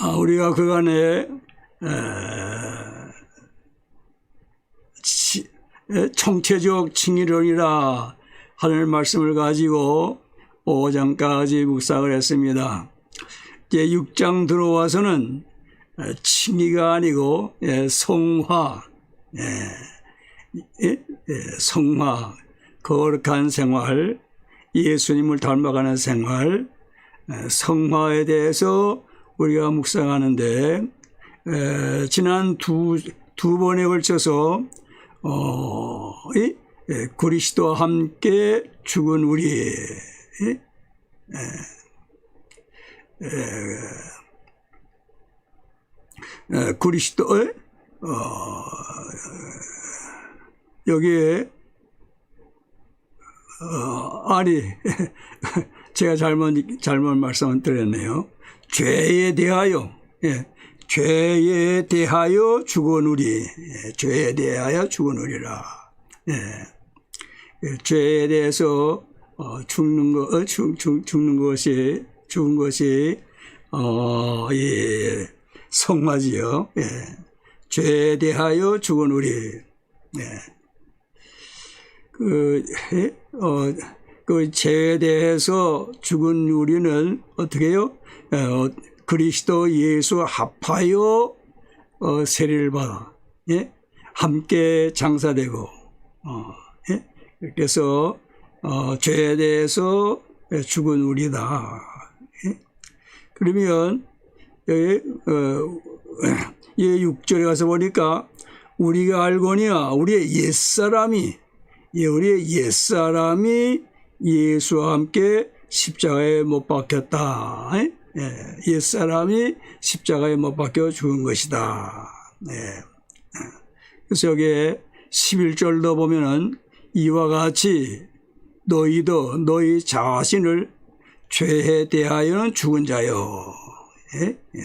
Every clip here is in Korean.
아, 우리가 그간에 총체적 칭의론이라 하는 말씀을 가지고 5장까지 묵상을 했습니다. 이제 6장 들어와서는 에, 칭의가 아니고 예, 성화, 예, 예, 예, 성화, 거룩한 생활, 예수님을 닮아가는 생활, 에, 성화에 대해서 우리가 묵상하는데 에, 지난 두, 두 번에 걸쳐서 어, 이, 에, 그리스도와 함께 죽은 우리 이, 에, 에, 에, 그리스도의 어, 여기에 어, 아니 제가 잘못 잘못 말씀을 드렸네요. 죄에 대하여 예, 죄에 대하여 죽은 우리 예, 죄에 대하여 죽은 우리라 예, 예, 죄에 대해서 어, 죽는 거 어, 죽, 죽, 죽는 것이 죽은 것이 어, 예, 성화지요. 예, 죄에 대하여 죽은 우리 예. 그, 예, 어, 그 죄에 대해서 죽은 우리는 어떻게 해요? 어, 그리스도 예수 합하여 어, 세례를 받아 예? 함께 장사되고 어, 예? 그래서 어, 죄에 대해서 죽은 우리다. 예? 그러면 여기 어, 예, 6절에 가서 보니까 우리가 알거니와 우리의 옛사람이 예, 우리의 옛사람이 예수와 함께 십자가에 못 박혔다. 예? 예, 옛사람이 십자가에 못 박혀 죽은 것이다. 예. 그래서 여기에 11절도 보면은 이와 같이 너희도 너희 자신을 죄에 대하여는 죽은 자요. 예? 예.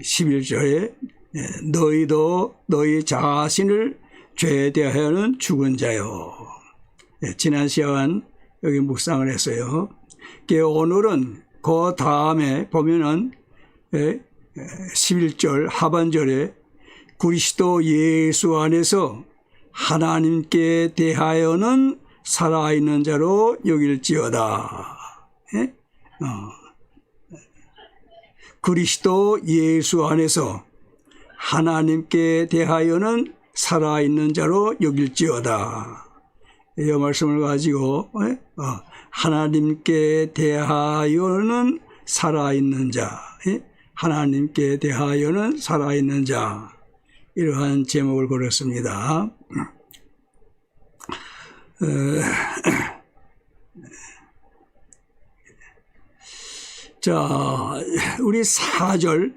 11절에 예. 너희도 너희 자신을 죄에 대하여는 죽은 자요. 예. 지난 시간 여기 묵상을 했어요. 오늘은 그 다음에 보면은 11절 하반절에 그리스도 예수 안에서 하나님께 대하여는 살아있는 자로 여길지어다. 예? 어. 그리스도 예수 안에서 하나님께 대하여는 살아있는 자로 여길지어다. 이 말씀을 가지고 예? 어. 하나님께 대하여는 살아있는 자, 하나님께 대하여는 살아있는 자, 이러한 제목을 걸었습니다. 어, 자, 우리 4절,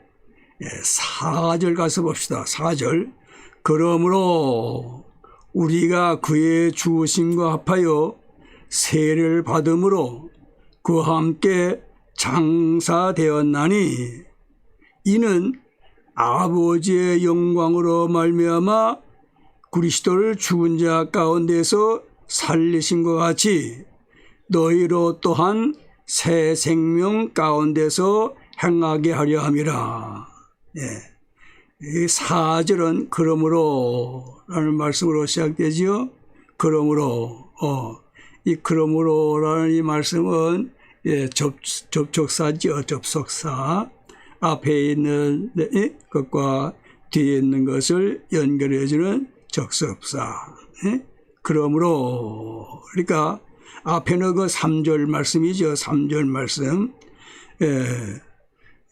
4절 가서 봅시다. 4절. 그러므로 우리가 그의 주심과 합하여 세를 받음으로 그와 함께 장사되었나니 이는 아버지의 영광으로 말미암아 그리스도를 죽은 자 가운데서 살리신 것 같이 너희로 또한 새 생명 가운데서 행하게 하려 함이라. 예. 이 사절은 그러므로 라는 말씀으로 시작되지요. 그러므로 어, 이 그러므로라는 이 말씀은 예, 접, 접촉사죠. 접속사. 앞에 있는 예, 것과 뒤에 있는 것을 연결해주는 적섭사. 예? 그러므로, 그러니까 앞에는 그 3절 말씀이죠. 3절 말씀. 예.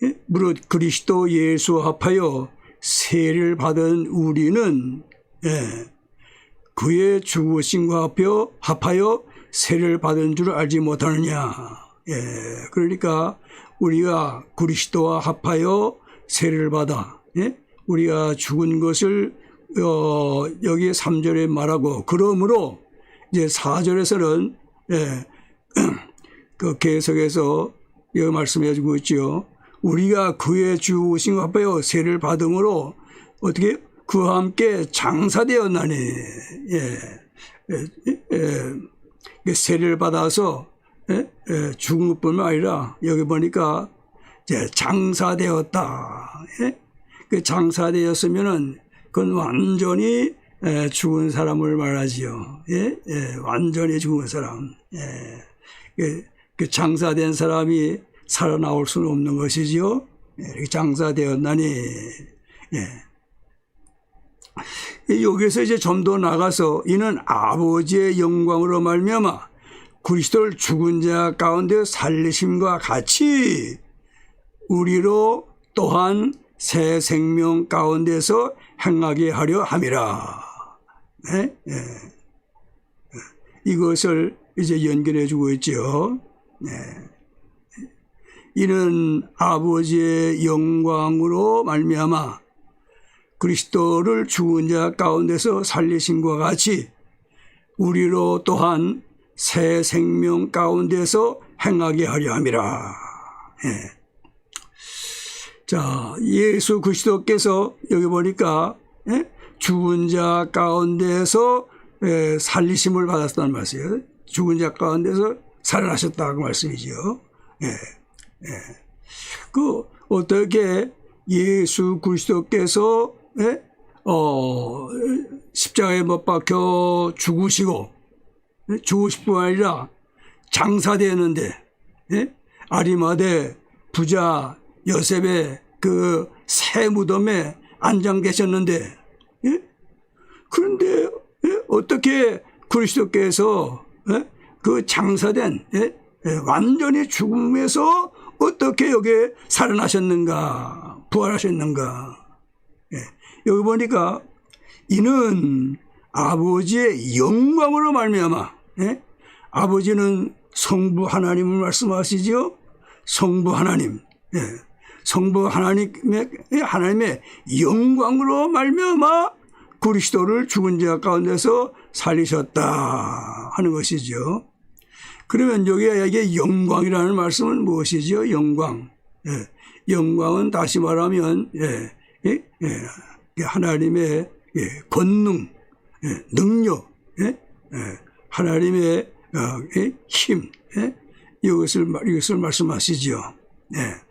예? 무릇 그리스도 예수 합하여 세를 받은 우리는 예. 그의 죽으심과 합하여, 합하여 세를 받은 줄 알지 못하느냐. 예, 그러니까 우리가 그리스도와 합하여 세를 받아, 예? 우리가 죽은 것을 어, 여기 3절에 말하고 그러므로 이제 4절에서는 예, 그 계속해서 이 말씀해 주고 있죠. 우리가 그의 주신 합하여 세를 받음으로 어떻게 그와 함께 장사되었나니 예, 예, 예. 세례를 받아서 예? 예, 것뿐만 아니라 여기 보니까 장사되었다. 예? 그 장사되었으면은 그건 완전히 에, 죽은 사람을 말하지요. 예? 예, 완전히 죽은 사람. 예. 그, 그 장사된 사람이 살아나올 수는 없는 것이지요. 예, 장사되었나니, 예. 여기서 이제 좀 더 나가서 이는 아버지의 영광으로 말미암아 그리스도를 죽은 자 가운데 살리심과 같이 우리로 또한 새 생명 가운데서 행하게 하려 함이라. 네? 예. 이것을 이제 연결해 주고 있죠. 네. 이는 아버지의 영광으로 말미암아 그리스도를 죽은 자 가운데서 살리심과 같이 우리로 또한 새 생명 가운데서 행하게 하려 함이라. 예. 자, 예수 그리스도께서 여기 보니까 예? 죽은 자 가운데서 예, 살리심을 받았다는 말씀이에요. 죽은 자 가운데서 살아나셨다고 말씀이죠. 예. 예. 그 어떻게 예수 그리스도께서 예? 어, 십자가에 못 박혀 죽으시고 예? 죽으실 뿐 아니라 장사되는데 예? 아리마대 부자 요셉의 그 새 무덤에 안장 계셨는데 예? 그런데 예? 어떻게 그리스도께서 예? 그 장사된 예? 예, 완전히 죽음에서 어떻게 여기 살아나셨는가 부활하셨는가 예, 여기 보니까 이는 아버지의 영광으로 말미암아 예? 아버지는 성부 하나님을 말씀하시죠 성부 하나님 예. 성부 하나님의 하나님의 영광으로 말미암아 그리스도를 죽은 자 가운데서 살리셨다 하는 것이죠. 그러면 여기에 영광이라는 말씀은 무엇이죠? 영광. 예. 영광은 다시 말하면 예. 예. 예. 하나님의 예. 권능, 예. 능력. 하나님의 어, 예. 힘, 예. 이것을 이것을 말씀하시죠. 예.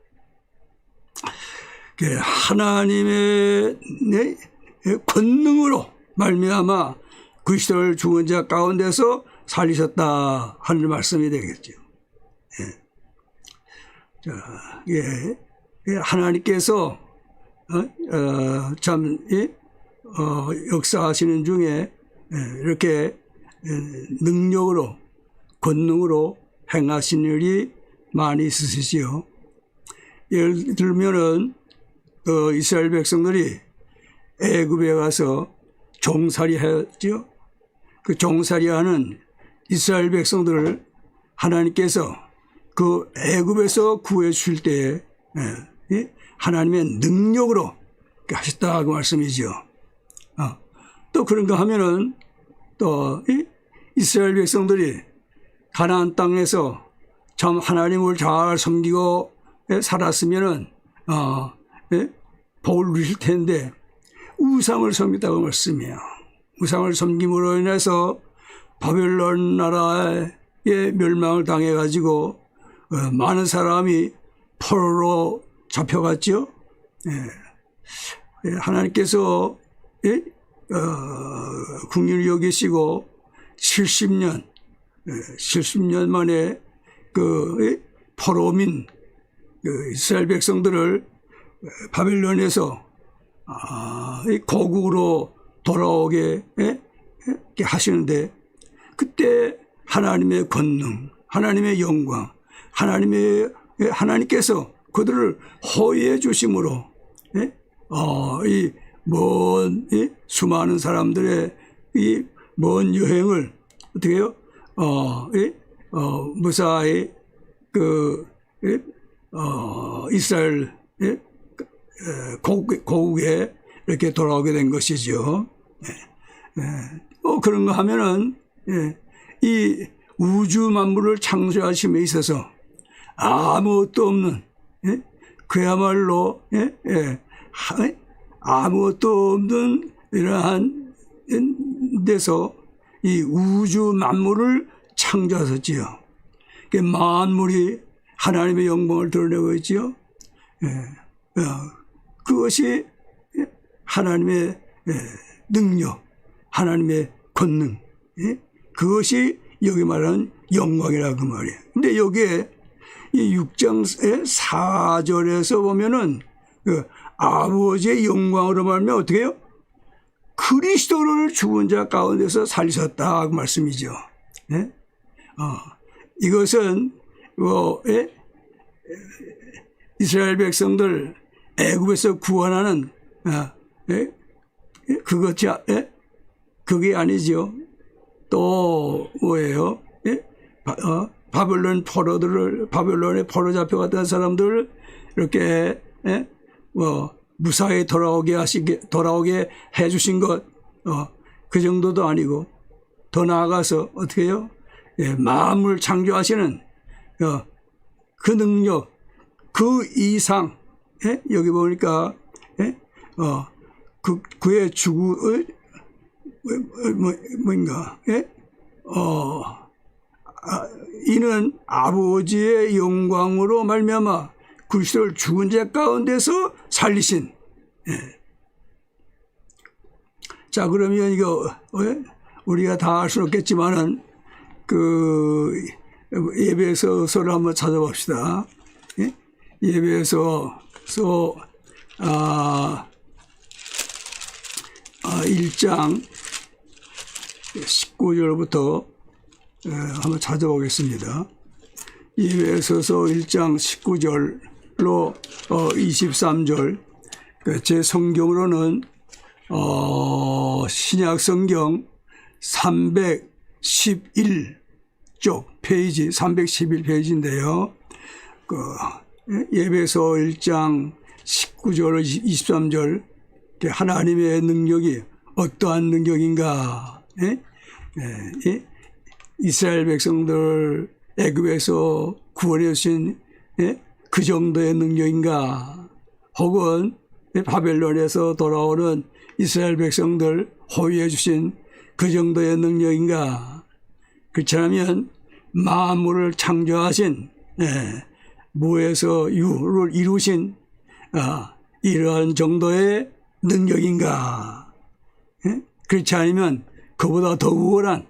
그 하나님의 네, 권능으로 말미암아 그리스도를 죽은 자 가운데서 살리셨다 하는 말씀이 되겠죠. 예. 자, 예. 예 하나님께서 어, 어, 참 예? 어, 역사하시는 중에 예, 이렇게 예, 능력으로 권능으로 행하신 일이 많이 있으시지요. 예를 들면은 그 이스라엘 백성들이 애굽에 가서 종살이 했죠. 그 종살이 하는 이스라엘 백성들을 하나님께서 그 애굽에서 구해 주실 때 예, 하나님의 능력으로 하셨다고 말씀이죠. 어. 또 그런가 하면은 또 이스라엘 백성들이 가나안 땅에서 참 하나님을 잘 섬기고 살았으면은 어, 예? 복을 누릴 텐데 우상을 섬기다고 말씀이에요. 우상을 섬김으로 인해서 바벨론 나라의 멸망을 당해가지고 어, 많은 사람이 포로로 잡혀갔죠. 예. 예, 하나님께서 예? 어, 국민을 여기시고 70년, 70년 만에 그 포로민 그 이스라엘 백성들을 바벨론에서 아, 고국으로 돌아오게 예? 하시는데 그때 하나님의 권능, 하나님의 영광, 하나님의 예, 하나님께서 그들을 호의해 주심으로 예? 어, 이먼 이 수많은 사람들의 이 먼 여행을 어떻게 해요? 어, 이, 어, 무사히 그 이, 어, 이스라엘 예? 고국, 고국에 이렇게 돌아오게 된 것이죠. 예. 예. 어, 그런 거 하면은 예. 이 우주 만물을 창조하심에 있어서 아무것도 없는 예? 그야말로 예? 예. 아무것도 없는 이러한 데서 이 우주 만물을 창조하셨지요. 만물이 하나님의 영광을 드러내고 있지요. 예, 어, 그것이 하나님의 예, 능력, 하나님의 권능, 예? 그것이 여기 말하는 영광이라 그 말이에요. 근데 여기에 이 6장의 4절에서 보면은 그 아버지의 영광으로 말하면 어떻게 해요? 그리스도를 죽은 자 가운데서 살리셨다 그 말씀이죠. 예? 어, 이것은 뭐 예? 이스라엘 백성들 애굽에서 구원하는 아, 예? 예? 그것이 아- 예? 그게 아니죠. 또 뭐예요? 예? 바, 어? 바벨론 포로들을 바벨론에 포로 잡혀갔던 사람들 이렇게 예? 뭐 무사히 돌아오게 하시게 돌아오게 해주신 것, 어, 그 정도도 아니고 더 나아가서 어떻게 해요? 예, 마음을 창조하시는 어, 그 능력, 그 이상, 예? 여기 보니까 예? 어, 그 그의 어, 뭐, 뭐, 뭔가 예? 어, 아, 이는 아버지의 영광으로 말미암아 그리스도를 죽은 자 가운데서 살리신. 예. 자 그러면 이거 왜? 우리가 다 알 수는 없겠지만은 그 예배서서를 한번 찾아봅시다. 예? 예배서 서 아, 아 1장 19절부터 예, 한번 찾아보겠습니다. 예배서서 1장 19절로 어, 23절 그제 성경으로는 어, 신약 성경 311쪽 페이지 311페이지인데요. 그 예배서 1장 19절 23절 하나님의 능력이 어떠한 능력인가? 예? 예, 예? 이스라엘 백성들 애굽에서 구원해 주신 예? 그 정도의 능력인가? 혹은 바벨론에서 돌아오는 이스라엘 백성들 호위해 주신 그 정도의 능력인가? 그렇지 않으면 만물을 창조하신 예, 무에서 유를 이루신 아, 이러한 정도의 능력인가? 예? 그렇지 않으면 그보다 더 우월한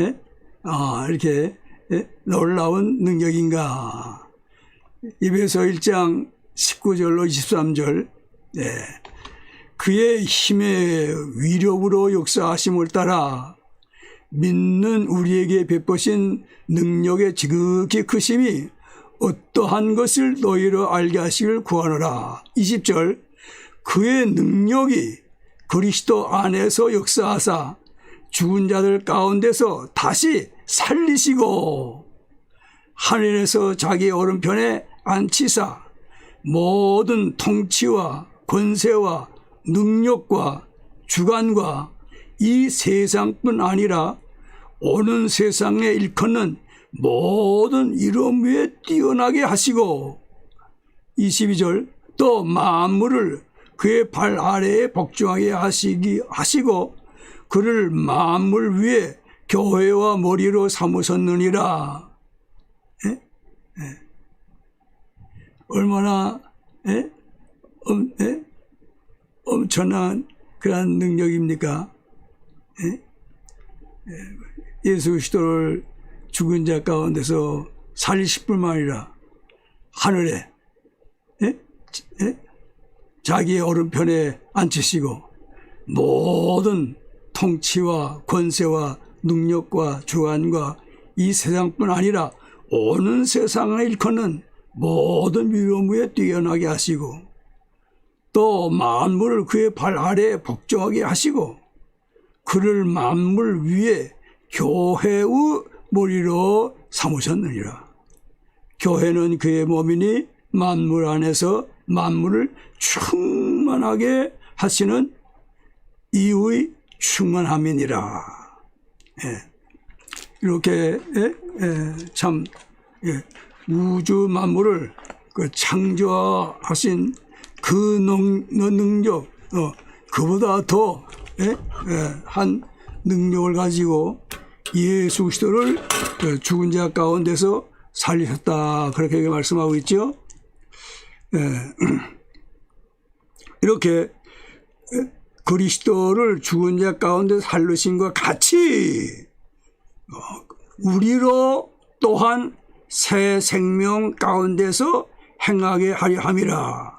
예? 아, 이렇게 예? 놀라운 능력인가? 입에서 1장 19절로 23절 예. 그의 힘의 위력으로 역사하심을 따라 믿는 우리에게 베푸신 능력의 지극히 크심이 어떠한 것을 너희로 알게 하시길 구하노라. 20절 그의 능력이 그리스도 안에서 역사하사 죽은 자들 가운데서 다시 살리시고 하늘에서 자기 오른편에 앉히사 모든 통치와 권세와 능력과 주관과 이 세상뿐 아니라 오는 세상에 일컫는 모든 이름 위에 뛰어나게 하시고 22절 또 만물을 그의 발 아래에 복종하게 하시기 하시고 그를 만물 위에 교회와 머리로 삼으셨느니라. 예? 예. 얼마나 예? 엄, 예? 엄청난 그러한 능력입니까? 예수 그리스도를 죽은 자 가운데서 살리실 뿐만 아니라 하늘에? 자기의 오른편에 앉히시고 모든 통치와 권세와 능력과 주관과 이 세상뿐 아니라 오는 세상을 일컫는 모든 위로무에 뛰어나게 하시고 또 만물을 그의 발 아래에 복종하게 하시고 그를 만물 위에 교회의 머리로 삼으셨느니라. 교회는 그의 몸이니 만물 안에서 만물을 충만하게 하시는 이의 충만함이니라. 예. 이렇게 예? 예, 참 예, 우주 만물을 그 창조하신 그 능, 능력, 어, 그보다 더, 예? 예, 한 능력을 가지고 예수 그리스도를 그 죽은 자 가운데서 살리셨다. 그렇게 말씀하고 있죠. 예, 이렇게 그리스도를 죽은 자 가운데 살르신과 같이 어, 우리로 또한 새 생명 가운데서 행하게 하려 함이라.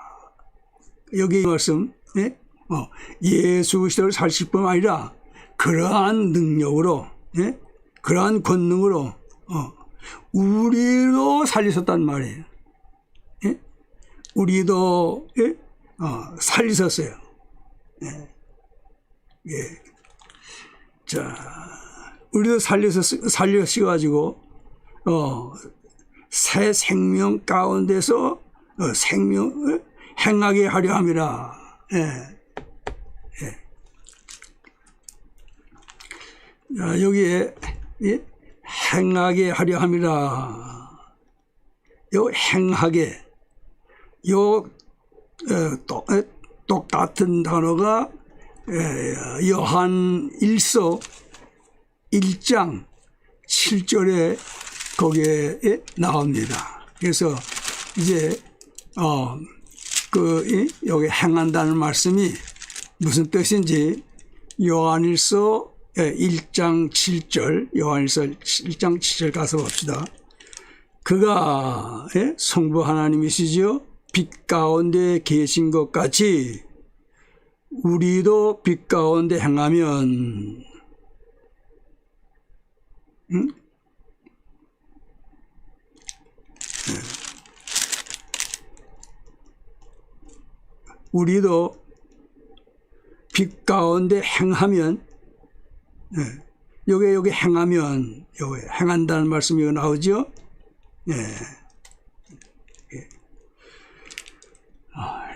여기 이 말씀, 예? 어, 예수 그리스도를 살실 뿐 아니라 그러한 능력으로, 예? 그러한 권능으로 어, 우리도 살리셨단 말이에요. 예? 우리도 예? 어, 살리셨어요. 예. 예. 자, 우리도 살려서 살려셔가지고 어, 새 생명 가운데서 어, 생명 어, 행하게 하려 함이라. 예. 예. 자, 여기에 예? 행하게 하려 함이라. 요 행하게 요 어, 똑, 어, 똑같은 단어가 에, 요한 1서 1장 7절에 거기에 예, 나옵니다. 그래서 이제 어 그 여기 행한다는 말씀이 무슨 뜻인지 요한일서 1장 7절 요한일서 1장 7절 가서 봅시다. 그가 예? 성부 하나님이시죠. 빛 가운데 계신 것 같이 우리도 빛 가운데 행하면 응? 우리도 빛 가운데 행하면 예. 요게 요게 행하면 요게 행한다는 말씀이 나오죠. 예. 예.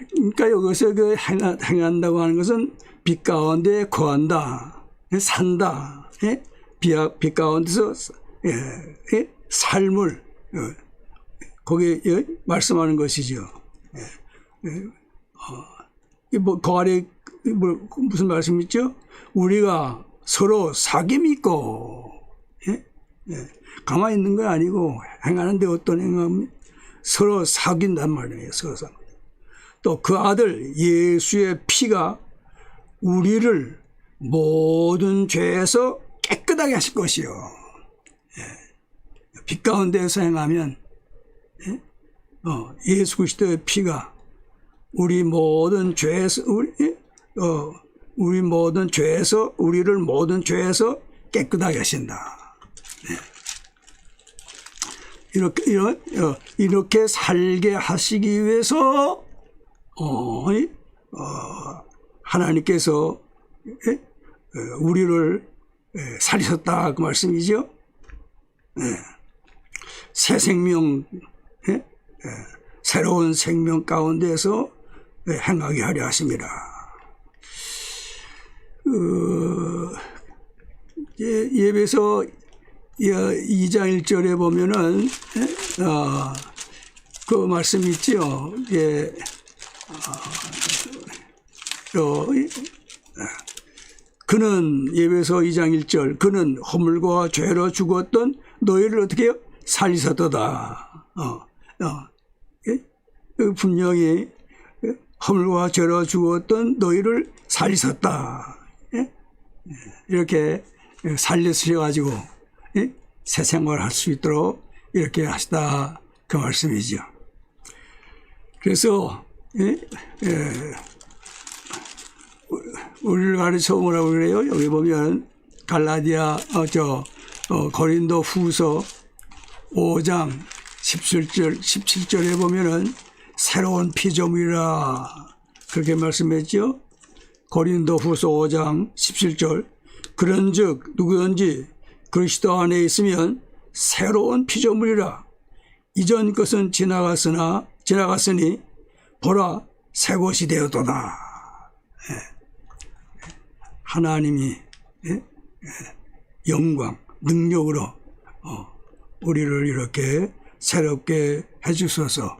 그러니까 여기서 그 행한다고 하는 것은 빛 가운데 거한다, 예, 산다, 예? 빛, 빛 가운데서 예, 예? 삶을 예. 거기에 예? 말씀하는 것이죠. 예. 예. 어, 뭐, 그 아래 뭐, 무슨 말씀 있죠? 우리가 서로 사귐 있고, 예? 예. 가만히 있는 건 아니고, 행하는데 어떤 행함, 서로 사귄단 말이에요, 서로 사 또 그 아들 예수의 피가 우리를 모든 죄에서 깨끗하게 하실 것이요. 예. 빛 가운데서 행하면, 예? 어, 예수 그리스도의 피가 우리 모든 죄에서, 우리, 예? 어, 우리 모든 죄에서 우리를 모든 죄에서 깨끗하게 하신다. 네. 이렇게 이런 어, 이렇게 살게 하시기 위해서 어, 어, 하나님께서 예? 어, 우리를 예, 살리셨다 그 말씀이죠. 네. 새 생명, 예? 예. 새로운 생명 가운데서 행하게 하려 하십니다. 그 예배서 2장 1절에 보면은 어, 그 말씀 있죠. 예, 어, 그는 예배서 2장 1절 그는 허물과 죄로 죽었던 너희를 어떻게 살리셨도다. 어, 어, 예? 분명히 허물과 죄로 죽었던 너희를 살리셨다. 이렇게 살려주셔가지고 새 생활을 할수 있도록 이렇게 하시다 그 말씀이죠. 그래서 우리를 가르쳐 뭐라고 그래요? 여기 보면 갈라디아 어, 저 어, 고린도 후서 5장 17절 17절에 보면은 새로운 피조물이라 그렇게 말씀했죠. 고린도 후서 5장 17절 그런즉 누구든지 그리스도 안에 있으면 새로운 피조물이라 이전 것은 지나갔으나 지나갔으니 보라 새 것이 되었도다. 예. 하나님이 예? 예. 영광 능력으로 어, 우리를 이렇게 새롭게 해주셔서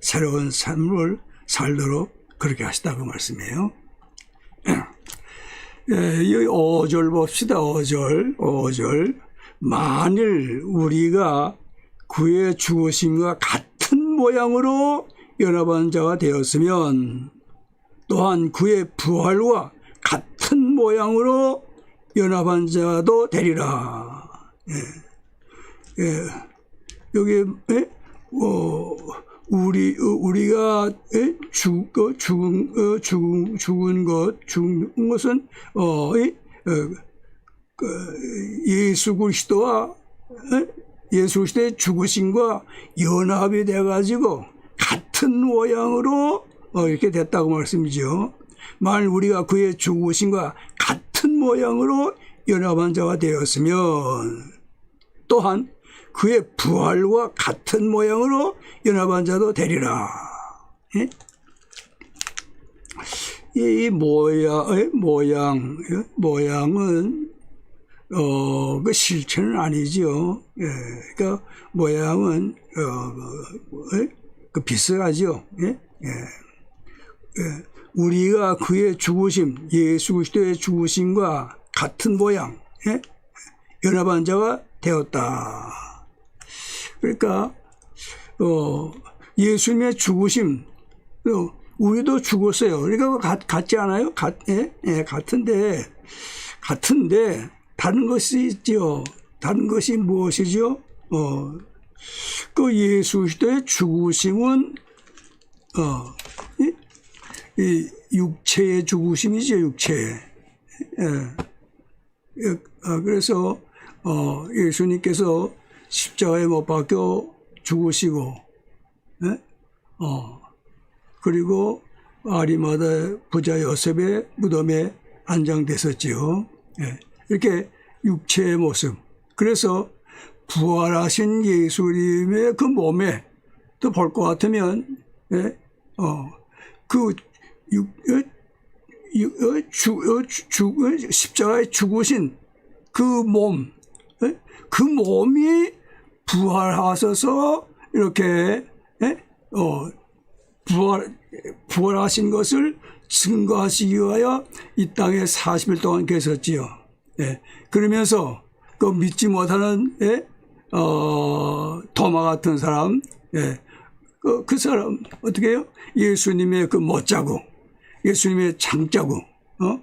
새로운 삶을 살도록 그렇게 하시다고 말씀이에요. 예, 이 5절 봅시다. 5절, 5절. 만일 우리가 그의 죽으심과 같은 모양으로 연합한 자가 되었으면 또한 그의 부활과 같은 모양으로 연합한 자도 되리라. 예. 예. 여기 예? 어, 우리 어, 우리가 예? 죽 어, 죽은 어, 죽은 죽은 것 죽은 것은 어, 예? 어, 그 예수 그리스도와 예? 예수 그리스도의 죽으심과 연합이 돼 가지고 같은 모양으로 어, 이렇게 됐다고 말씀이죠. 만일 우리가 그의 죽으심과 같은 모양으로 연합한 자가 되었으면 또한 그의 부활과 같은 모양으로 연합한 자도 되리라. 예? 이 모양, 예? 모양, 예? 모양은 어, 그 실체는 아니죠. 예, 그러니까 모양은 어, 예? 그 비슷하죠. 예? 예. 예. 우리가 그의 죽으심, 예수 그리스도의 죽으심과 같은 모양, 예? 연합한 자가 되었다. 그러니까 어, 예수님의 죽으심, 어, 우리도 죽었어요. 그러니까 같, 같지 않아요? 같, 예? 예, 같은데, 같은데, 다른 것이 있죠. 다른 것이 무엇이죠? 어, 그 예수 그리스도의 죽으심은, 어, 이, 이 육체의 죽으심이죠, 육체. 예. 예, 아, 그래서, 어, 예수님께서 십자가에 못 박혀 죽으시고, 예? 어, 그리고 아리마다 부자 요셉의 무덤에 안장됐었지요. 예. 이렇게 육체의 모습. 그래서 부활하신 예수님의 그 몸에 또 볼 것 같으면, 예, 어, 그 육, 어, 육, 어, 죽, 어, 죽, 어, 십자가에 죽으신 그 몸, 예? 그 몸이 부활하셔서 이렇게, 예? 어, 부활, 부활하신 것을 증거하시기 위하여 이 땅에 40일 동안 계셨지요. 예. 그러면서 그 믿지 못하는, 예? 어, 도마 같은 사람, 예. 그, 그 사람, 어떻게 해요? 예수님의 그 못자국, 예수님의 장자국, 어?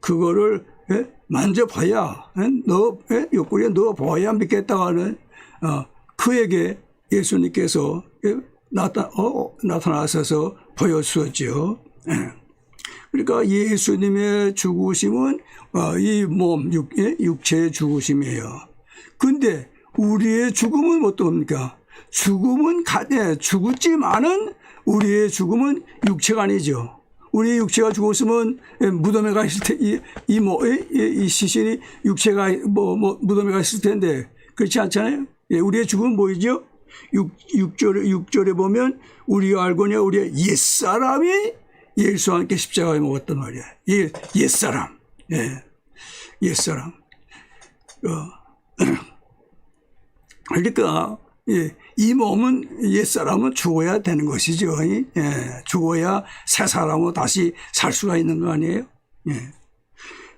그거를, 예? 만져봐야, 예? 너, 예? 옆구리에 넣어봐야 믿겠다고 하는, 어, 그에게 예수님께서, 예? 나타, 어, 나타나셔서 보여주었죠. 예. 그러니까 예수님의 죽으심은 어, 이 몸, 육, 예? 육체의 죽으심이에요. 근데 우리의 죽음은 어떻습니까? 죽음은 가, 예, 죽었지만은 우리의 죽음은 육체가 아니죠. 우리의 육체가 죽었으면 예, 무덤에 가 있을 테, 이, 이, 뭐, 예, 이, 이 시신이 육체가 뭐, 뭐, 무덤에 가 있을 텐데 그렇지 않잖아요. 예, 우리의 죽음은 뭐이죠? 6, 6절에, 6절에 보면 우리가 알고냐 우리의 옛사람이 예수와 함께 십자가에 먹었단 말이야. 예, 옛사람. 예. 옛사람. 어. 그러니까 예, 이 몸은 옛 사람은 죽어야 되는 것이죠. 예, 죽어야 새 사람으로 다시 살 수가 있는 거 아니에요? 예.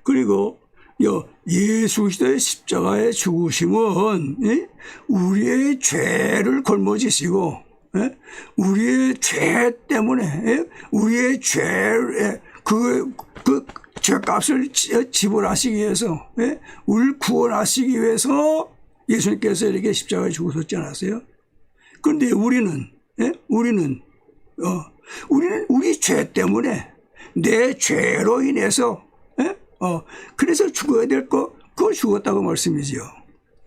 그리고 여 예수 그리스도의 십자가의 죽으심은 예? 우리의 죄를 걸머지시고 예? 우리의 죄 때문에 예? 우리의 죄의 그, 그 죄값을 지- 지불하시기 위해서 예? 우리를 구원하시기 위해서 예수님께서 이렇게 십자가에 죽으셨지 않았어요? 그런데 우리는 예? 우리는 어, 우리는 우리 죄 때문에 내 죄로 인해서 예? 어, 그래서 죽어야 될 거 그걸 죽었다고 말씀이지요.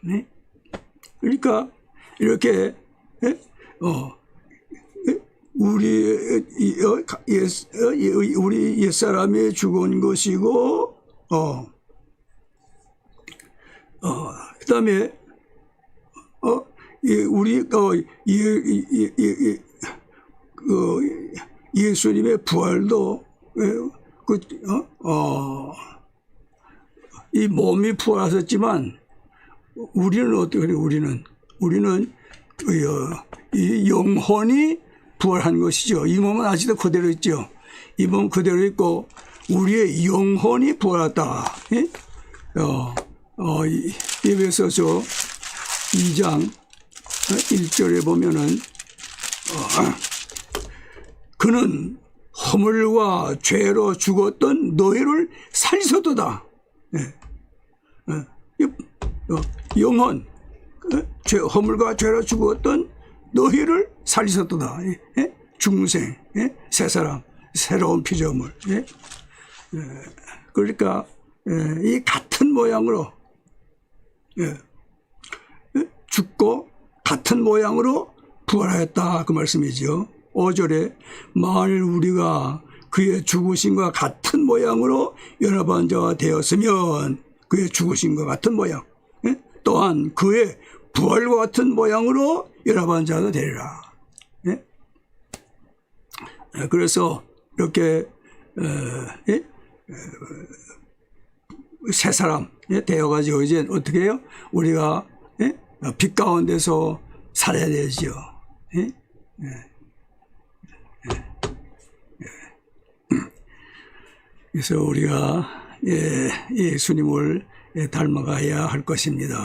네? 그러니까 이렇게 예? 어, 예? 우리 이- 어, 어, 예, 우리 옛 사람이 죽은 것이고 어, 어, 그다음에 어, 예, 우리 어, 예, 예, 예, 예, 그 예수님의 부활도 예, 그, 어, 어, 이 몸이 부활하셨지만 우리는 어떻게 그래? 우리는 우리는 그, 어, 이 영혼이 부활한 것이죠. 이 몸은 아직도 그대로 있죠. 이 몸 그대로 있고 우리의 영혼이 부활했다. 예? 어, 어, 이- 에베소서 2장 1절에 보면은 그는 허물과 죄로 죽었던 너희를 살리셨도다. 예. 어, 이, 어, 영혼, 어, 죄, 허물과 죄로 죽었던 너희를 살리셨도다. 예? 예? 중생, 예? 새 사람, 새로운 피조물. 예? 예, 그러니까 예, 이 같은 모양으로 예, 예? 죽고 같은 모양으로 부활하였다 그 말씀이죠. 5절에 만일 우리가 그의 죽으심과 같은 모양으로 연합한 자가 되었으면 그의 죽으심과 같은 모양 예? 또한 그의 부활과 같은 모양으로 연합한 자가 되리라. 예? 예, 그래서 이렇게 어, 예? 새 사람 예, 되어가지고 이제 어떻게 해요? 우리가 예? 빛 가운데서 살아야 되죠. 예? 예. 예. 그래서 우리가 예, 예수님을 예, 닮아가야 할 것입니다.